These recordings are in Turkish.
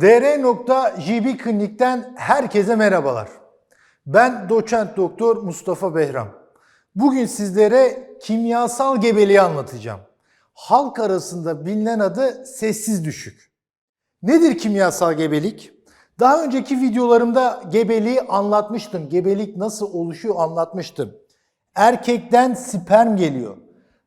dr.jb Klinik'ten herkese merhabalar. Ben doçent doktor Mustafa Behram. Bugün sizlere kimyasal gebeliği anlatacağım. Halk arasında bilinen adı sessiz düşük. Nedir kimyasal gebelik? Daha önceki videolarımda gebeliği anlatmıştım. Gebelik nasıl oluşuyor anlatmıştım. Erkekten sperm geliyor.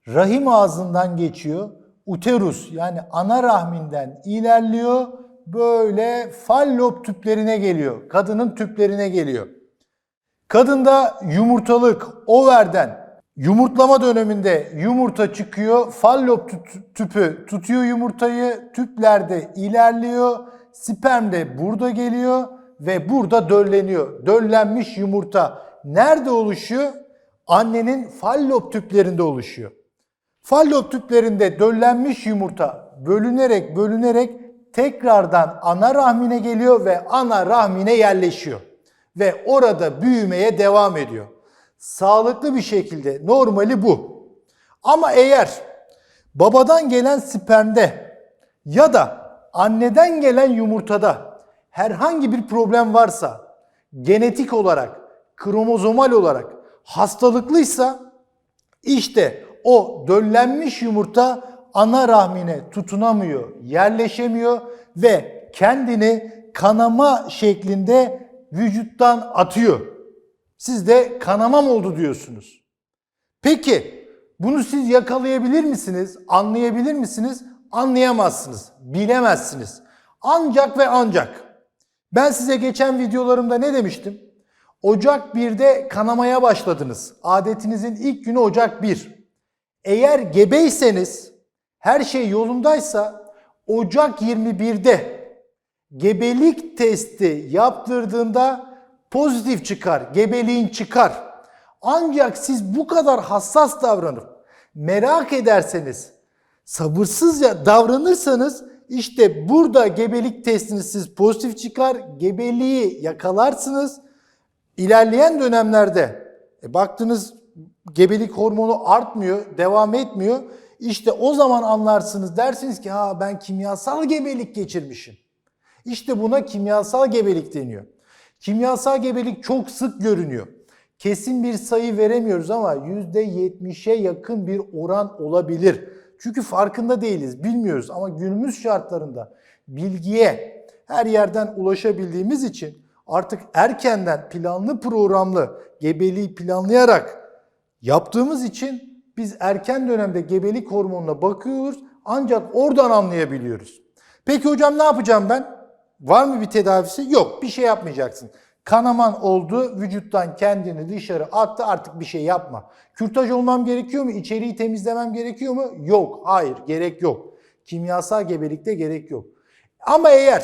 Rahim ağzından geçiyor. Uterus yani ana rahminden ilerliyor. Böyle fallop tüplerine geliyor. Kadının tüplerine geliyor. Kadında yumurtalık, overden yumurtlama döneminde yumurta çıkıyor. Fallop tü- tüpü tutuyor yumurtayı. Tüplerde ilerliyor. Sperm de burada geliyor ve burada dölleniyor. Döllenmiş yumurta nerede oluşuyor? Annenin fallop tüplerinde oluşuyor. Fallop tüplerinde döllenmiş yumurta bölünerek bölünerek tekrardan ana rahmine geliyor ve ana rahmine yerleşiyor. Ve orada büyümeye devam ediyor. Sağlıklı bir şekilde normali bu. Ama eğer babadan gelen spermde ya da anneden gelen yumurtada herhangi bir problem varsa genetik olarak, kromozomal olarak hastalıklıysa işte o döllenmiş yumurta ana rahmine tutunamıyor, yerleşemiyor ve kendini kanama şeklinde vücuttan atıyor. Siz de kanamam oldu diyorsunuz. Peki bunu siz yakalayabilir misiniz? Anlayabilir misiniz? Anlayamazsınız, bilemezsiniz. Ancak ve ancak ben size geçen videolarımda ne demiştim? Ocak 1'de kanamaya başladınız. Adetinizin ilk günü Ocak 1. Eğer gebeyseniz, her şey yolundaysa Ocak 21'de gebelik testi yaptırdığında pozitif çıkar, gebeliğin çıkar. Ancak siz bu kadar hassas davranıp merak ederseniz, sabırsızca davranırsanız işte burada gebelik testiniz siz pozitif çıkar, gebeliği yakalarsınız. İlerleyen dönemlerde e, baktınız gebelik hormonu artmıyor, devam etmiyor. İşte o zaman anlarsınız dersiniz ki ha ben kimyasal gebelik geçirmişim. İşte buna kimyasal gebelik deniyor. Kimyasal gebelik çok sık görünüyor. Kesin bir sayı veremiyoruz ama %70'e yakın bir oran olabilir. Çünkü farkında değiliz, bilmiyoruz ama günümüz şartlarında bilgiye her yerden ulaşabildiğimiz için artık erkenden planlı programlı gebeliği planlayarak yaptığımız için biz erken dönemde gebelik hormonuna bakıyoruz ancak oradan anlayabiliyoruz. Peki hocam ne yapacağım ben? Var mı bir tedavisi? Yok bir şey yapmayacaksın. Kanaman oldu, vücuttan kendini dışarı attı artık bir şey yapma. Kürtaj olmam gerekiyor mu? İçeriği temizlemem gerekiyor mu? Yok, hayır gerek yok. Kimyasal gebelikte gerek yok. Ama eğer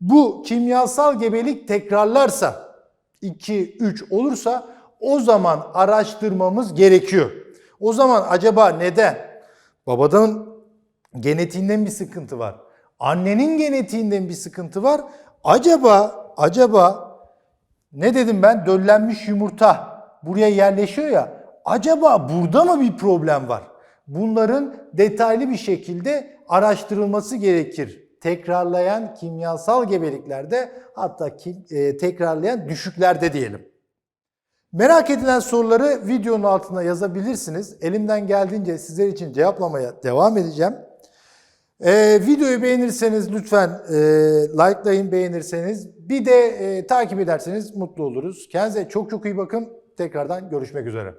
bu kimyasal gebelik tekrarlarsa 2-3 olursa o zaman araştırmamız gerekiyor. O zaman acaba neden? Babadan genetiğinden bir sıkıntı var. Annenin genetiğinden bir sıkıntı var. Acaba acaba ne dedim ben? Döllenmiş yumurta buraya yerleşiyor ya. Acaba burada mı bir problem var? Bunların detaylı bir şekilde araştırılması gerekir. Tekrarlayan kimyasal gebeliklerde hatta ki, e, tekrarlayan düşüklerde diyelim. Merak edilen soruları videonun altına yazabilirsiniz. Elimden geldiğince sizler için cevaplamaya devam edeceğim. Ee, videoyu beğenirseniz lütfen e, likelayın beğenirseniz. Bir de e, takip ederseniz mutlu oluruz. Kendinize çok çok iyi bakın. Tekrardan görüşmek üzere.